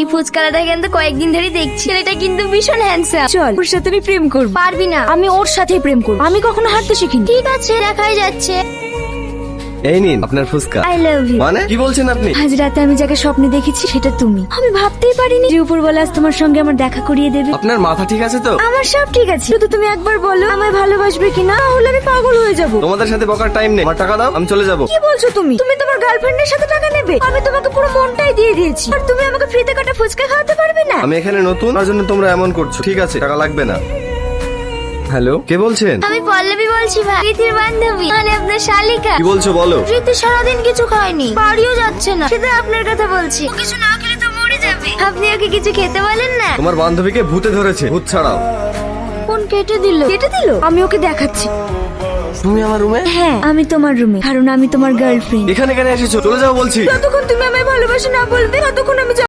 এই ফুচকালাটা কিন্তু কয়েকদিন ধরে দেখছি। ছেলেটা কিন্তু ভীষণ হ্যান্ডসাম চল ওর সাথে আমি প্রেম করব। পারবি না। আমি ওর সাথেই প্রেম করব। আমি কখনো হাঁটতে শিখিনি। ঠিক আছে দেখাই যাচ্ছে। এই নিন আপনার ফুচকা। আই লাভ ইউ মানে? কি বলছেন আপনি? আজ রাতে আমি যাকে স্বপ্নে দেখেছি সেটা তুমি। আমি ভাবতেই পারিনি যে উপরওয়ালা আজ তোমার সঙ্গে আমার দেখা করিয়ে দেবে। আপনার মাথা ঠিক আছে তো? আমার সব ঠিক আছে। শুধু তুমি একবার বলো আমায় ভালোবাসবে কিনা? তাহলে আমি পাগল হয়ে যাব। তোমাদের সাথে বকার টাইম নেই। আমার টাকা দাও আমি চলে যাব। কি বলছো তুমি? তুমি তোমার গার্লফ্রেন্ডের সাথে টাকা নেবে? আমি তোমাকে পুরো মনটাই দিয়ে দিয়েছি। আর তুমি আমাকে ফ্রিতে কাটা ফুচকা খাওয়াতে পারবে না? আমি এখানে নতুন তার জন্য তোমরা এমন করছ। ঠিক আছে টাকা লাগবে না। হ্যালো। কে বলছেন? আমি পল্লবী বলছি ভাই। প্রীতির বান্ধবী। মানে আপনার শালিকা। কি বলছো বলো। প্রীতি সারাদিন কিছু খায়নি। বাড়িও যাচ্ছে না। সেটা আপনার কথা বলছি। ও কিছু না খেলে তো মরে যাবে। আপনি ওকে কিছু খেতে বলেন না। তোমার বান্ধবীকে ভূতে ধরেছে ভূত ছাড়াও। ফোন কেটে দিল। কেটে দিল? আমি ওকে দেখাচ্ছি। তুমি আমার রুমে? হ্যাঁ আমি তোমার রুমে। কারণ আমি তোমার গার্লফ্রেন্ড এখানে কেন এসেছ? চলে যাও বলছি। যতক্ষণ তুমি আমায় ভালোবাসে না বলবে ততক্ষণ আমি